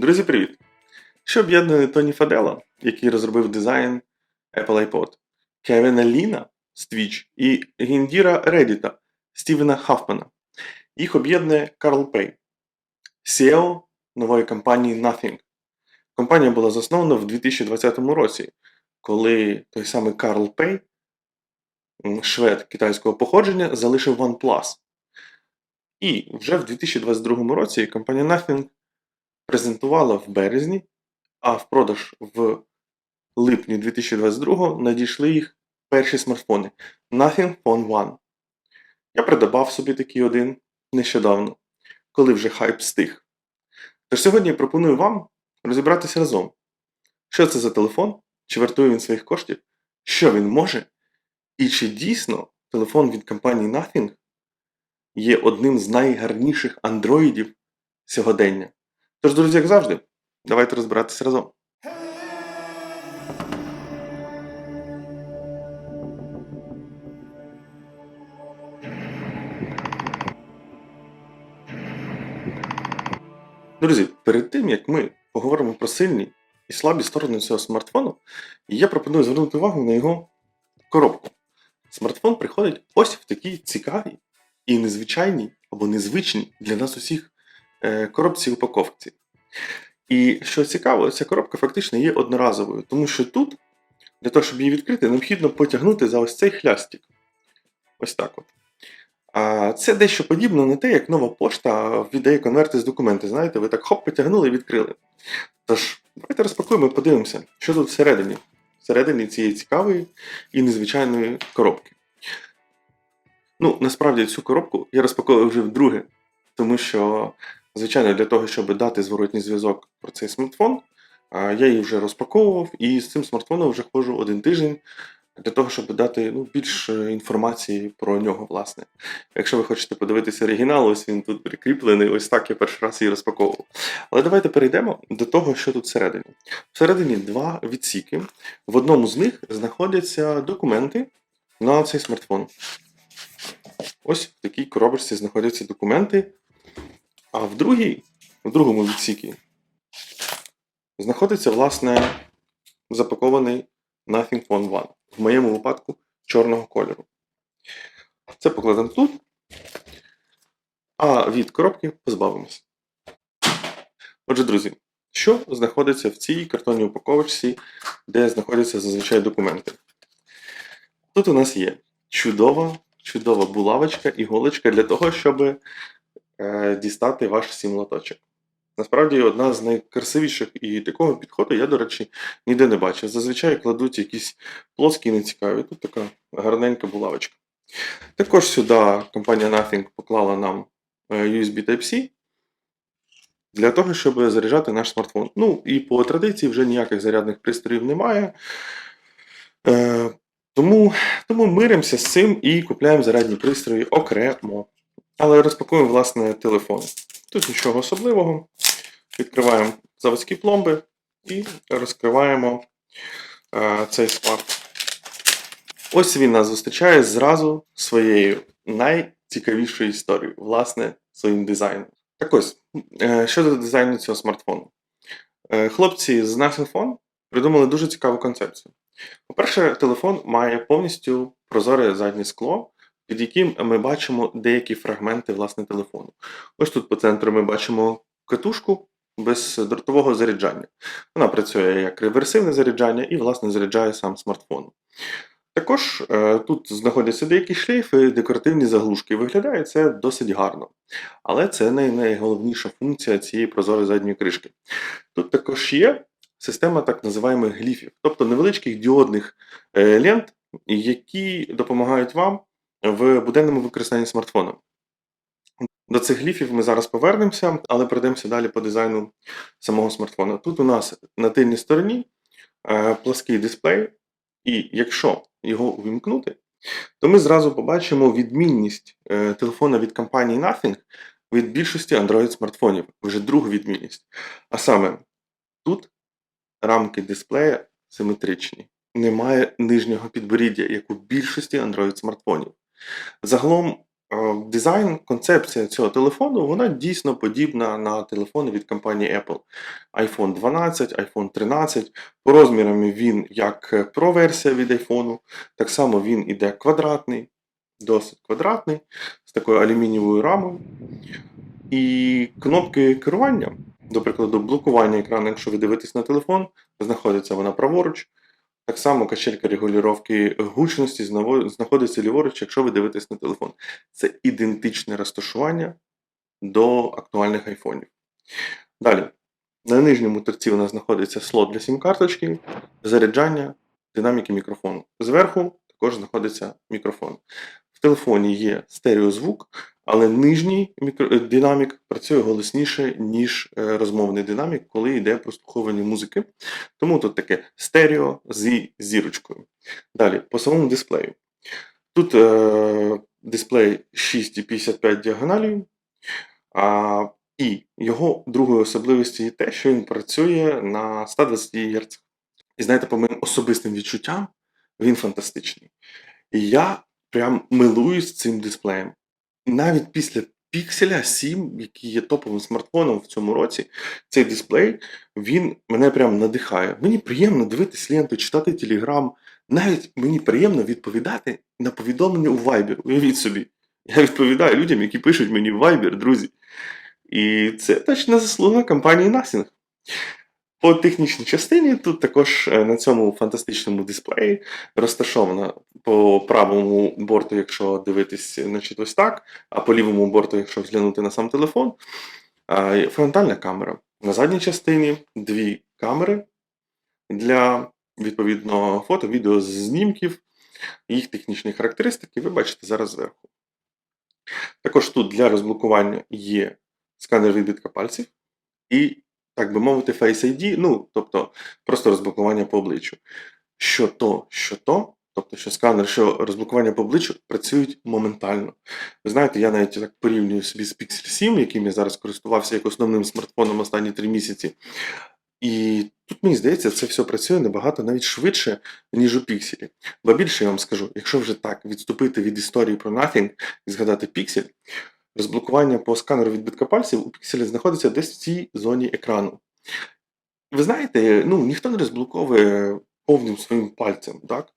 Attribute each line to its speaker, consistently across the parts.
Speaker 1: Друзі, привіт! Що об'єднує Тоні Фадела, який розробив дизайн Apple iPod, Кевіна Ліна з Twitch і Гіндіра Редіта Стівена Хафмана. Їх об'єднує Карл Пей, CEO нової компанії Nothing. Компанія була заснована в 2020 році, коли той самий Карл Пей, швед китайського походження, залишив OnePlus. І вже в 2022 році компанія Nothing презентувала в березні, а в продаж в липні 2022 надійшли їх перші смартфони Nothing Phone One. Я придбав собі такий один нещодавно, коли вже хайп стих. Тож сьогодні я пропоную вам розібратися разом, що це за телефон, чи вартує він своїх коштів, що він може, і чи дійсно телефон від компанії Nothing є одним з найгарніших андроїдів сьогодення. Тож, друзі, як завжди, давайте розбиратися разом. Друзі, перед тим як ми поговоримо про сильні і слабі сторони цього смартфону, я пропоную звернути увагу на його коробку. Смартфон приходить ось в такій цікавій і незвичайній або незвичній для нас усіх коробці упаковці. І що цікаво, ця коробка фактично є одноразовою, тому що тут, для того, щоб її відкрити, необхідно потягнути за ось цей хлястик. Ось так от. А це дещо подібно на те, як нова пошта віддає конверти з документи. Знаєте, ви так хоп, потягнули і відкрили. Тож, давайте розпакуємо і подивимося, що тут всередині. Всередині цієї цікавої і незвичайної коробки. Ну, насправді цю коробку я розпаковую вже вдруге, тому що, звичайно, для того, щоб дати зворотній зв'язок про цей смартфон, я її вже розпаковував і з цим смартфоном вже ходжу один тиждень для того, щоб дати ну, більше інформації про нього, власне. Якщо ви хочете подивитися оригінал, ось він тут прикріплений, ось так я перший раз її розпаковував. Але давайте перейдемо до того, що тут всередині. Всередині два відсіки. В одному з них знаходяться документи на цей смартфон. Ось в такій коробочці знаходяться документи. А в другій, в другому відсікі знаходиться, власне, запакований Nothing Phone One. В моєму випадку чорного кольору. Це покладемо тут. А від коробки позбавимося. Отже, друзі, що знаходиться в цій картонній упаковочці, де знаходяться зазвичай документи? Тут у нас є чудова, чудова булавочка, іголочка для того, щоб дістати ваш сім-лоточок. Насправді, одна з найкрасивіших і такого підходу я, до речі, ніде не бачив. Зазвичай кладуть якісь плоскі нецікаві. Тут така гарненька булавочка. Також сюди компанія Nothing поклала нам е, USB Type-C для того, щоб заряджати наш смартфон. Ну, і по традиції вже ніяких зарядних пристроїв немає. Е, тому, тому миримося з цим і купляємо зарядні пристрої окремо. Але розпакуємо, власне, телефон. Тут нічого особливого. Відкриваємо заводські пломби і розкриваємо е, цей смарт. Ось він нас зустрічає зразу своєю найцікавішою історією, власне, своїм дизайном. Так ось, е, щодо дизайну цього смартфону. Е, Хлопці з Nothing Phone придумали дуже цікаву концепцію. По-перше, телефон має повністю прозоре заднє скло, під яким ми бачимо деякі фрагменти власне телефону. Ось тут по центру ми бачимо катушку без дротового заряджання. Вона працює як реверсивне заряджання і, власне, заряджає сам смартфон. Також е, тут знаходяться деякі шлейфи, декоративні заглушки. Виглядає це досить гарно. Але це не найголовніша функція цієї прозорої задньої кришки. Тут також є система так називаємих гліфів, тобто невеличких діодних е, лент, які допомагають вам в буденному використанні смартфоном. До цих гліфів ми зараз повернемося, але пройдемося далі по дизайну самого смартфона. Тут у нас на тильній стороні е, плаский дисплей, і якщо його увімкнути, то ми зразу побачимо відмінність е, телефона від компанії Nothing від більшості Android-смартфонів, вже другу відмінність. А саме, тут рамки дисплея симетричні, немає нижнього підборіддя, як у більшості Android-смартфонів. Загалом е, дизайн, концепція цього телефону, вона дійсно подібна на телефони від компанії Apple. iPhone 12, iPhone 13. По розмірам він як е, Pro-версія від iPhone, так само він іде квадратний, досить квадратний, з такою алюмінієвою рамою. І кнопки керування, до прикладу, блокування екрану, якщо ви дивитесь на телефон, знаходиться вона праворуч. Так само качелька регулювання гучності знаходиться ліворуч, якщо ви дивитесь на телефон. Це ідентичне розташування до актуальних айфонів. Далі. На нижньому торці у нас знаходиться слот для сім-карточки, заряджання, динаміки мікрофону. Зверху також знаходиться мікрофон. В телефоні є стереозвук, але нижній е, динамік працює голосніше, ніж е, розмовний динамік, коли йде прослуховування музики. Тому тут таке стерео зі зірочкою. Далі, по самому дисплею. Тут е, дисплей 6,55 діагоналію, а, і його другою особливістю є те, що він працює на 120 Гц. І знаєте, по моїм особистим відчуттям, він фантастичний. І я прям милуюсь цим дисплеєм. Навіть після Pixel 7, який є топовим смартфоном в цьому році, цей дисплей він мене прям надихає. Мені приємно дивитись ленту, читати Telegram. Навіть мені приємно відповідати на повідомлення у Viber. Уявіть собі. Я відповідаю людям, які пишуть мені в Viber, друзі. І це точна заслуга компанії Nothing. По технічній частині тут також е, на цьому фантастичному дисплеї розташована по правому борту, якщо дивитись, значить ось так, а по лівому борту, якщо взглянути на сам телефон, фронтальна камера. На задній частині дві камери для відповідно фото, відео знімків, їх технічні характеристики, ви бачите зараз зверху. Також тут для розблокування є сканер відбитка пальців і, так би мовити, Face ID, ну, тобто просто розблокування по обличчю. Що то, що то, тобто що сканер, що розблокування по обличчю працюють моментально. Ви знаєте, я навіть так порівнюю собі з Pixel 7, яким я зараз користувався як основним смартфоном останні три місяці. І тут мені здається, це все працює набагато навіть швидше, ніж у Pixel. Бо більше я вам скажу, якщо вже так відступити від історії про Nothing і згадати Pixel, розблокування по сканеру відбитка пальців у Pixel знаходиться десь в цій зоні екрану. Ви знаєте, ну ніхто не розблоковує повним своїм пальцем, так?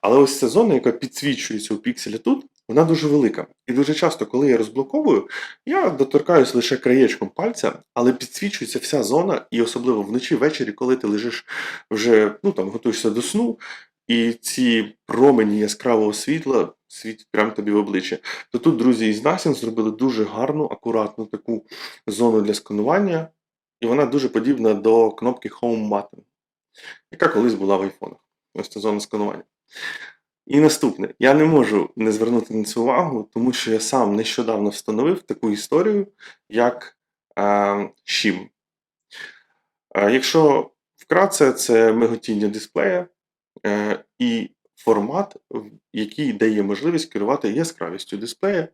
Speaker 1: Але ось ця зона, яка підсвічується у пікселі тут, вона дуже велика. І дуже часто, коли я розблоковую, я доторкаюсь лише краєчком пальця, але підсвічується вся зона, і особливо вночі ввечері, коли ти лежиш вже ну там готуєшся до сну, і ці промені яскравого світла світять прямо тобі в обличчя. То тут друзі із Nothing зробили дуже гарну, акуратну таку зону для сканування, і вона дуже подібна до кнопки Home Button, яка колись була в айфонах. Ось ця зона сканування. І наступне, я не можу не звернути на це увагу, тому що я сам нещодавно встановив таку історію, як е, Shim. Е, якщо вкратце, це миготіння дисплея і формат, який дає можливість керувати яскравістю дисплея.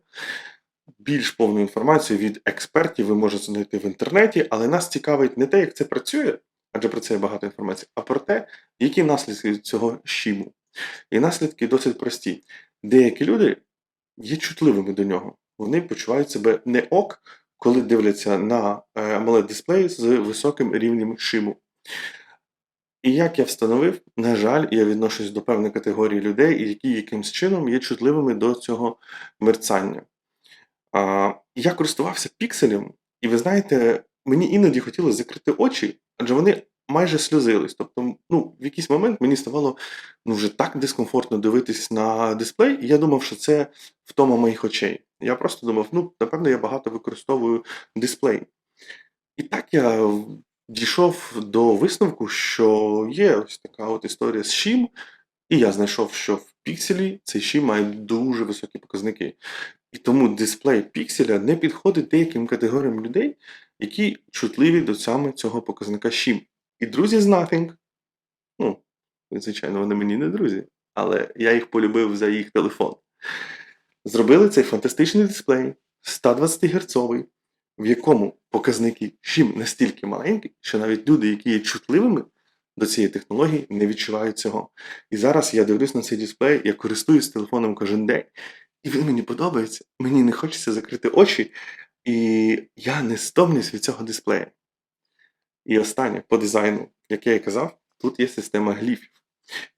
Speaker 1: Більш повну інформацію від експертів ви можете знайти в інтернеті, але нас цікавить не те, як це працює, адже про це є багато інформації, а про те, які наслідки цього щіму. І наслідки досить прості. Деякі люди є чутливими до нього. Вони почувають себе не ок, коли дивляться на е, amoled дисплей з високим рівнем шиму. І як я встановив, на жаль, я відношусь до певної категорії людей, які якимсь чином є чутливими до цього мерцання. А, я користувався пікселем, і ви знаєте, мені іноді хотілося закрити очі, адже вони майже сльозились. Тобто, ну, в якийсь момент мені ставало ну, вже так дискомфортно дивитись на дисплей, і я думав, що це втома моїх очей. Я просто думав, ну, напевно, я багато використовую дисплей. І так я дійшов до висновку, що є ось така от історія з Шім, і я знайшов, що в пікселі цей Шім має дуже високі показники. І тому дисплей пікселя не підходить деяким категоріям людей, які чутливі до саме цього показника Шім. І друзі з Nothing, ну, звичайно, вони мені не друзі, але я їх полюбив за їх телефон. Зробили цей фантастичний дисплей 120 Гц, в якому показники Шім настільки маленькі, що навіть люди, які є чутливими до цієї технології, не відчувають цього. І зараз я дивлюсь на цей дисплей, я користуюсь телефоном кожен день. І він мені подобається. Мені не хочеться закрити очі, і я не стомлюсь від цього дисплея. І останнє по дизайну, як я і казав, тут є система гліфів.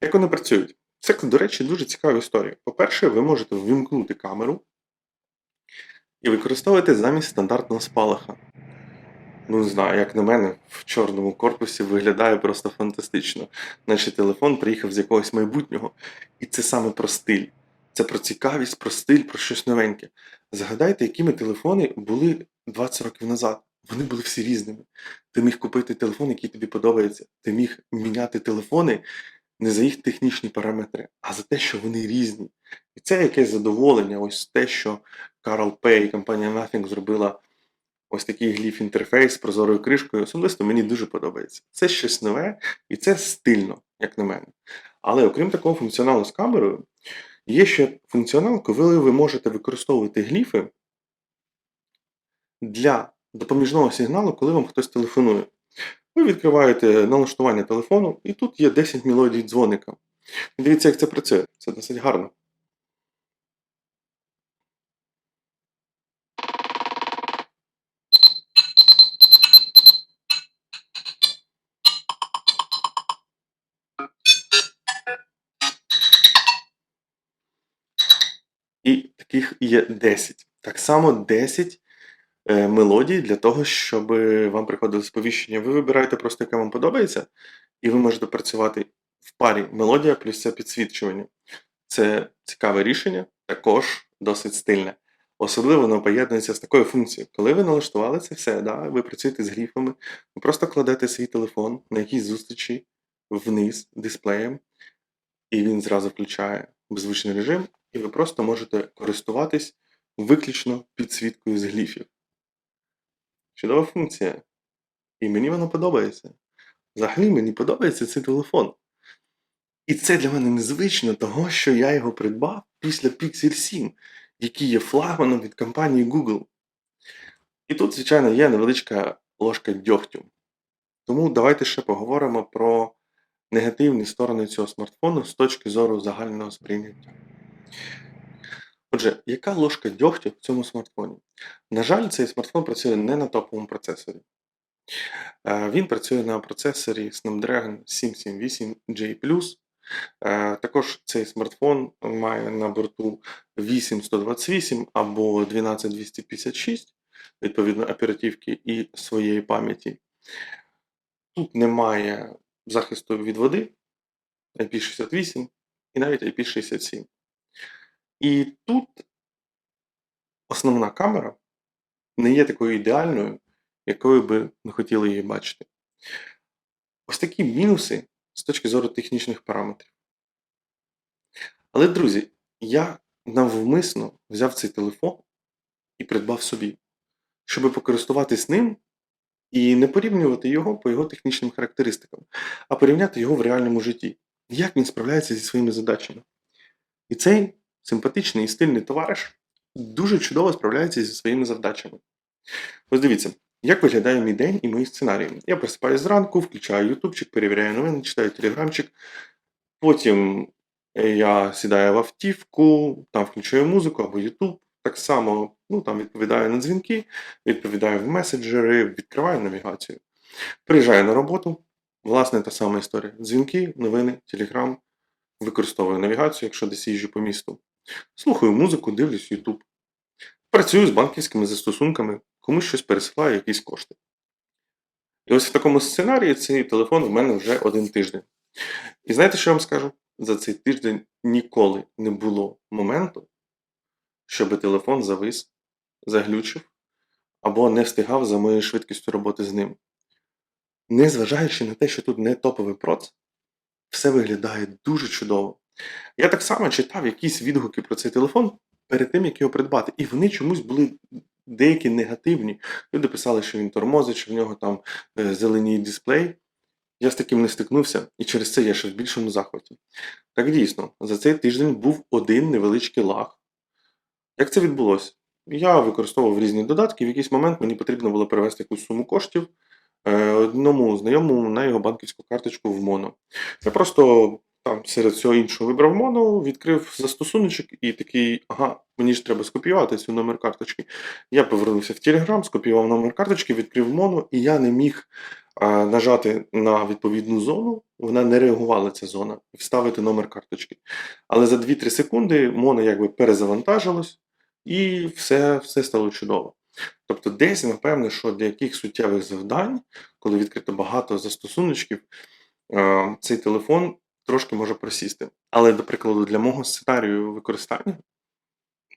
Speaker 1: Як вони працюють? Це, до речі, дуже цікава історія. По-перше, ви можете вимкнути камеру і використовувати замість стандартного спалаха. Ну, не знаю, як на мене, в чорному корпусі виглядає просто фантастично. Наче телефон приїхав з якогось майбутнього. І це саме про стиль. Це про цікавість, про стиль, про щось новеньке. Згадайте, якими телефони були 20 років назад. Вони були всі різними. Ти міг купити телефон, який тобі подобається. Ти міг міняти телефони не за їх технічні параметри, а за те, що вони різні. І це якесь задоволення, ось те, що Carl Pay, компанія Nothing зробила ось такий гліф інтерфейс з прозорою кришкою. Особисто мені дуже подобається. Це щось нове і це стильно, як на мене. Але окрім такого функціоналу з камерою, є ще функціонал, коли ви можете використовувати гліфи для допоміжного сигналу, коли вам хтось телефонує. Ви відкриваєте налаштування телефону, і тут є 10 мелодій дзвоника. Дивіться, як це працює. Це досить гарно. І таких є 10. Так само 10 е, мелодій для того, щоб вам приходило сповіщення. Ви вибираєте просто, яке вам подобається, і ви можете працювати в парі мелодія плюс це підсвічування. Це цікаве рішення, також досить стильне. Особливо воно поєднується з такою функцією. Коли ви налаштували це все, да, ви працюєте з гріфами, ви просто кладете свій телефон на якійсь зустрічі вниз дисплеєм, і він зразу включає беззвучний режим, і ви просто можете користуватись виключно підсвіткою з гліфів. Чудова функція. І мені воно подобається. Взагалі мені подобається цей телефон. І це для мене незвично, того, що я його придбав після Pixel 7, який є флагманом від компанії Google. І тут, звичайно, є невеличка ложка дьогтю. Тому давайте ще поговоримо про негативні сторони цього смартфону з точки зору загального сприйняття. Отже, яка ложка дьогтю в цьому смартфоні? На жаль, цей смартфон працює не на топовому процесорі. Е, Він працює на процесорі Snapdragon 778J. Е, Також цей смартфон має на борту 8128 або 12256, відповідно, оперативки і своєї пам'яті. Тут немає захисту від води IP68 і навіть IP67. І тут основна камера не є такою ідеальною, якою би ми хотіли її бачити. Ось такі мінуси з точки зору технічних параметрів. Але, друзі, я навмисно взяв цей телефон і придбав собі, щоб покористуватись ним і не порівнювати його по його технічним характеристикам, а порівняти його в реальному житті, як він справляється зі своїми задачами. І цей симпатичний і стильний товариш дуже чудово справляється зі своїми завдачами. Ось дивіться, як виглядає мій день і мої сценарії. Я просипаюсь зранку, включаю ютубчик, перевіряю новини, читаю телеграмчик. Потім е, я сідаю в автівку, там включаю музику або Ютуб. Так само ну, там відповідаю на дзвінки, відповідаю в меседжери, відкриваю навігацію. Приїжджаю на роботу. Власне, та сама історія. Дзвінки, новини, телеграм. Використовую навігацію, якщо десь їжджу по місту. Слухаю музику, дивлюсь YouTube. Працюю з банківськими застосунками, комусь щось пересилаю, якісь кошти. І ось в такому сценарії цей телефон у мене вже один тиждень. І знаєте, що я вам скажу? За цей тиждень ніколи не було моменту, щоб телефон завис, заглючив або не встигав за моєю швидкістю роботи з ним. Незважаючи на те, що тут не топовий проц, все виглядає дуже чудово. Я так само читав якісь відгуки про цей телефон перед тим, як його придбати, і вони чомусь були деякі негативні. Люди писали, що він тормозить, що в нього там е, зеленій дисплей. Я з таким не стикнувся, і через це я ще в більшому захваті. Так дійсно, за цей тиждень був один невеличкий лаг. Як це відбулося? Я використовував різні додатки, в якийсь момент мені потрібно було перевести якусь суму коштів е, одному знайомому на його банківську карточку в Моно. Я просто там серед всього іншого вибрав моно, відкрив застосуночок і такий, ага, мені ж треба скопіювати цю номер карточки. Я повернувся в Telegram, скопіював номер карточки, відкрив моно, і я не міг нажати на відповідну зону, вона не реагувала ця зона, і вставити номер карточки. Але за 2-3 секунди моно якби перезавантажилось, і все, все стало чудово. Тобто, десь, напевне, що для яких суттєвих завдань, коли відкрито багато застосуночків, цей телефон трошки може просісти. Але, до прикладу, для мого сценарію використання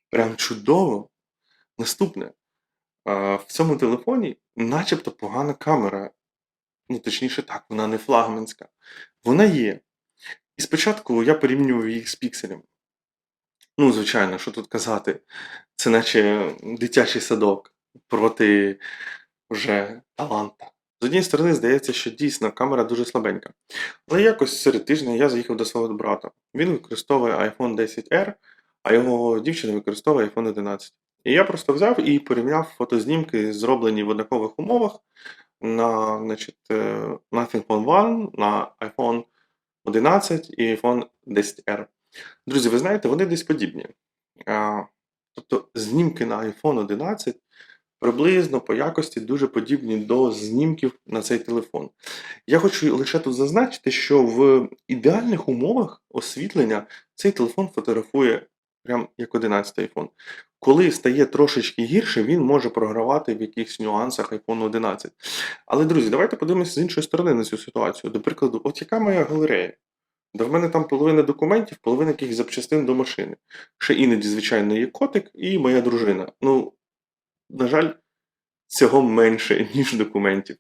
Speaker 1: прям чудово. Наступне. В цьому телефоні начебто погана камера. Ну, точніше так, вона не флагманська. Вона є. І спочатку я порівнював їх з пікселем. Ну, звичайно, що тут казати, це наче дитячий садок проти вже таланта. З однієї сторони, здається, що дійсно камера дуже слабенька. Але якось серед тижня я заїхав до свого брата. Він використовує iPhone 10R, а його дівчина використовує iPhone 11. І я просто взяв і порівняв фотознімки, зроблені в однакових умовах на значить, е, Nothing Phone One, на iPhone 11 і iPhone 10R. Друзі, ви знаєте, вони десь подібні. Тобто знімки на iPhone 11 приблизно по якості дуже подібні до знімків на цей телефон. Я хочу лише тут зазначити, що в ідеальних умовах освітлення цей телефон фотографує прям як 11 iPhone. Коли стає трошечки гірше, він може програвати в якихось нюансах iPhone 11. Але, друзі, давайте подивимося з іншої сторони на цю ситуацію. До прикладу, от яка моя галерея? Да в мене там половина документів, половина якихось запчастин до машини. Ще іноді, звичайно, є котик і моя дружина. Ну, на жаль, цього менше, ніж документів.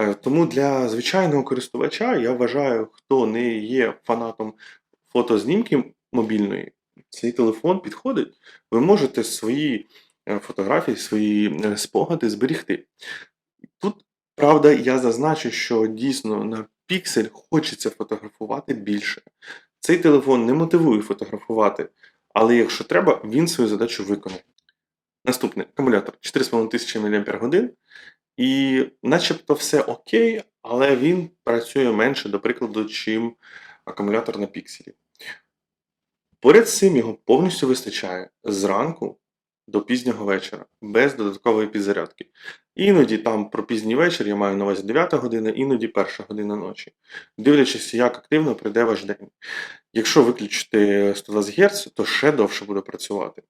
Speaker 1: Е, Тому для звичайного користувача я вважаю, хто не є фанатом фотознімки мобільної, цей телефон підходить. Ви можете свої е, фотографії, свої е, спогади зберігти. Тут, правда, я зазначу, що дійсно на піксель хочеться фотографувати більше. Цей телефон не мотивує фотографувати, але якщо треба, він свою задачу виконає. Наступний акумулятор 4500 мАч. І начебто все окей, але він працює менше, до прикладу, чим акумулятор на пікселі. Поряд з цим його повністю вистачає зранку до пізнього вечора, без додаткової підзарядки. Іноді там про пізній вечір я маю на увазі 9 година, іноді 1 година ночі, дивлячись, як активно прийде ваш день. Якщо виключити 120 Гц, то ще довше буде працювати.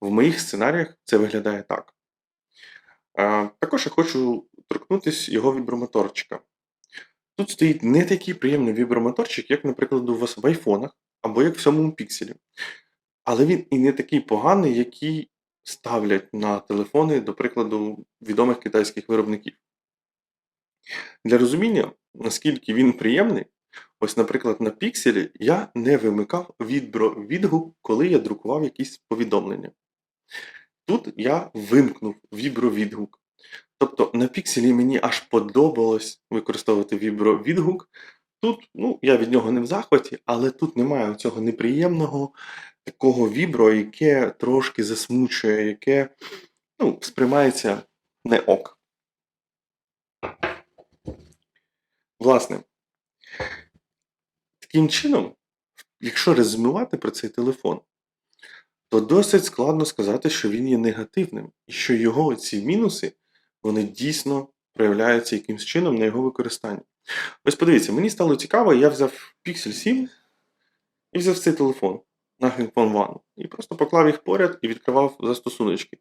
Speaker 1: В моїх сценаріях це виглядає так. Також я хочу торкнутися його вібромоторчика. Тут стоїть не такий приємний вібромоторчик, як, наприклад, у вас в айфонах або як в самому пікселі. Але він і не такий поганий, який ставлять на телефони, до прикладу, відомих китайських виробників. Для розуміння, наскільки він приємний, ось, наприклад, на пікселі я не вимикав вібровідгук, коли я друкував якісь повідомлення. Тут я вимкнув вібровідгук. Тобто на пікселі мені аж подобалось використовувати вібровідгук. Тут ну, я від нього не в захваті, але тут немає цього неприємного такого вібро, яке трошки засмучує, яке ну, сприймається не ок. Власне, таким чином, якщо резюмувати про цей телефон, то досить складно сказати, що він є негативним, і що його ці мінуси вони дійсно проявляються якимсь чином на його використанні. Ось подивіться, мені стало цікаво, я взяв Pixel 7 і взяв цей телефон на Phone One і просто поклав їх поряд і відкривав застосуночки.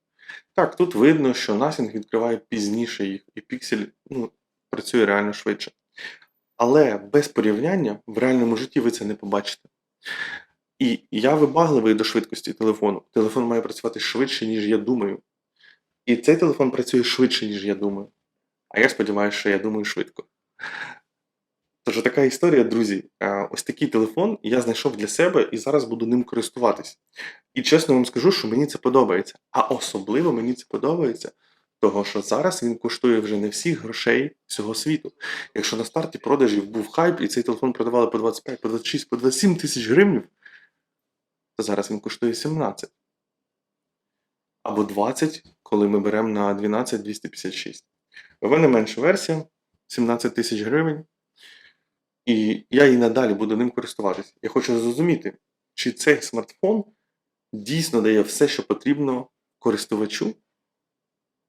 Speaker 1: Так, тут видно, що Nothing відкриває пізніше їх, і Pixel ну, працює реально швидше. Але без порівняння в реальному житті ви це не побачите. І я вибагливий до швидкості телефону. Телефон має працювати швидше, ніж я думаю. І цей телефон працює швидше, ніж я думаю. А я сподіваюся, що я думаю швидко. Тож така історія, друзі. Е, ось такий телефон я знайшов для себе і зараз буду ним користуватись. І чесно вам скажу, що мені це подобається. А особливо мені це подобається, того що зараз він коштує вже не всіх грошей всього світу. Якщо на старті продажів був хайп, і цей телефон продавали по 25, по 26, по 27 тисяч гривень, то зараз він коштує 17. Або 20, коли ми беремо на 12 256. В мене менша версія 17 тисяч гривень. І я і надалі буду ним користуватися. Я хочу зрозуміти, чи цей смартфон дійсно дає все, що потрібно користувачу,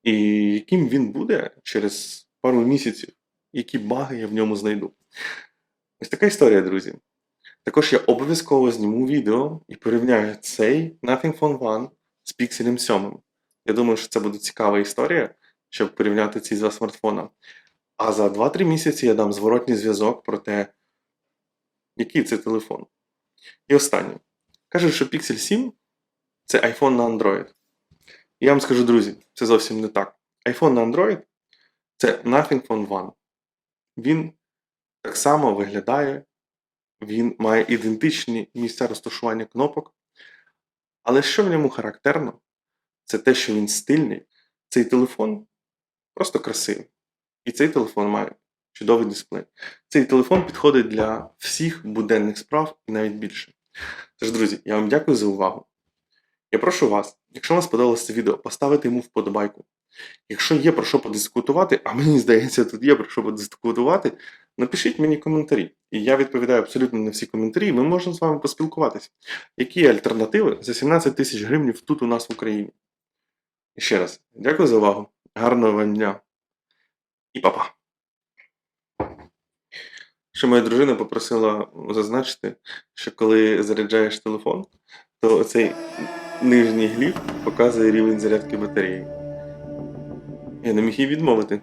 Speaker 1: і яким він буде через пару місяців, які баги я в ньому знайду. Ось така історія, друзі. Також я обов'язково зніму відео і порівняю цей Nothing Phone One з Pixel 7. Я думаю, що це буде цікава історія, щоб порівняти ці два смартфона. А за 2-3 місяці я дам зворотній зв'язок про те, який це телефон. І останнє. Кажуть, що Pixel 7 це iPhone на Android. Я вам скажу, друзі, це зовсім не так. iPhone на Android це Nothing Phone One. Він так само виглядає, він має ідентичні місця розташування кнопок. Але що в ньому характерно, це те, що він стильний. Цей телефон просто красивий. І цей телефон має чудовий дисплей. Цей телефон підходить для всіх буденних справ і навіть більше. Тож, друзі, я вам дякую за увагу. Я прошу вас, якщо вам сподобалося це відео, поставити йому вподобайку. Якщо є про що подискутувати, а мені здається, тут є про що подискутувати, напишіть мені коментарі. І я відповідаю абсолютно на всі коментарі, і ми можемо з вами поспілкуватися. Які альтернативи за 17 тисяч гривень тут у нас в Україні? І ще раз, дякую за увагу. Гарного вам дня. І па-па. Ще моя дружина попросила зазначити, що коли заряджаєш телефон, то цей нижній гліб показує рівень зарядки батареї. Я не міг їй відмовити.